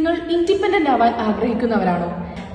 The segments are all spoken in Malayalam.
നിങ്ങൾ ഇൻഡിപെൻഡന്റ് ആവാൻ ആഗ്രഹിക്കുന്നവരാണോ?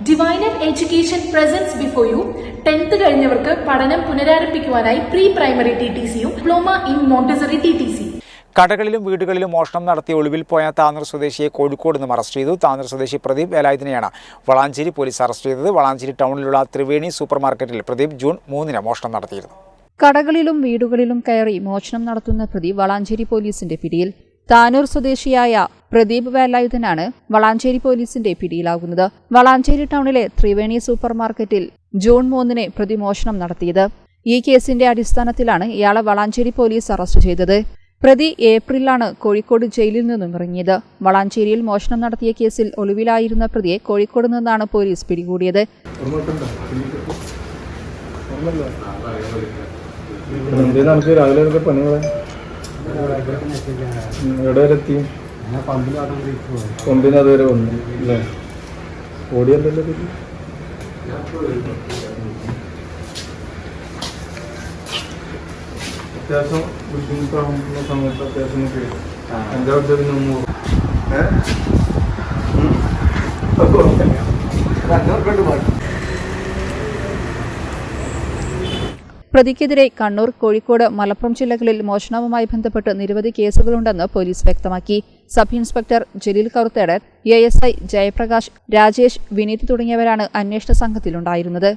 Divined education presence before you tenth കഴിഞ്ഞവർക്ക് പഠനം പുനരാരംഭിക്കുവാനായി പ്രീ പ്രൈമറി ടി ടി സിയും diploma in montessori T T C കടകളിലും വീടുകളിലും മോഷണം നടത്തി ഒളിവിൽ പോയ താന്നൂർ സ്വദേശിയെ കോഴിക്കോട് നിന്നും അറസ്റ്റ് ചെയ്തു. താന്നൂർ സ്വദേശി പ്രദീപ് വേലായുധനെയാണ് വളാഞ്ചേരി പോലീസ് അറസ്റ്റ് ചെയ്തത്. വളാഞ്ചേരി ടൗണിലുള്ള ത്രിവേണി സൂപ്പർ മാർക്കറ്റിൽ പ്രദീപ് ജൂൺ മൂന്നിന് മോഷണം നടത്തിയിരുന്നു. കടകളിലും വീടുകളിലും കയറി മോഷണം നടത്തുന്ന പ്രതി വളാഞ്ചേരി പോലീസിന്റെ പിടിയിൽ. താനൂർ സ്വദേശിയായ പ്രദീപ് വേലായുധനാണ് വളാഞ്ചേരി പോലീസിന്റെ പിടിയിലാകുന്നത്. വളാഞ്ചേരി ടൗണിലെ ത്രിവേണി സൂപ്പർ മാർക്കറ്റിൽ ജൂൺ മൂന്നിന് പ്രതിമോഷണം നടത്തിയത്. ഈ കേസിന്റെ അടിസ്ഥാനത്തിലാണ് ഇയാളെ വളാഞ്ചേരി പോലീസ് അറസ്റ്റ് ചെയ്തത്. പ്രതി ഏപ്രിലാണ് കോഴിക്കോട് ജയിലിൽ നിന്നും ഇറങ്ങിയത്. വളാഞ്ചേരിയിൽ മോഷണം നടത്തിയ കേസിൽ ഒളിവിലായിരുന്ന പ്രതിയെ കോഴിക്കോട് നിന്നാണ് പോലീസ് പിടികൂടിയത്. രാവിലെ എവിടെ വരെ എത്തി? കൊമ്പിന് അതുവരെ വന്നു അല്ലേ? ഓടിയല്ലോ അത്യാവശ്യം ബുദ്ധിമുട്ടാകുന്ന സമയത്ത് അത്യാവശ്യം നമുക്ക് എന്റെ അവിടുത്തെ പിന്നെ ഒന്ന് ഏഹ് പ്രതിക്കെതിരെ കണ്ണൂർ കോഴിക്കോട് മലപ്പുറം ജില്ലകളിൽ മോഷണവുമായി ബന്ധപ്പെട്ട് നിരവധി കേസുകളുണ്ടെന്ന് പോലീസ് വ്യക്തമാക്കി. Sub inspector Jaleel Karuthedar A S I Jayaprakash Rajesh Vineeth തുടങ്ങിയവരാണ് അന്വേഷണ സംഘത്തിലുണ്ടായിരുന്നത്.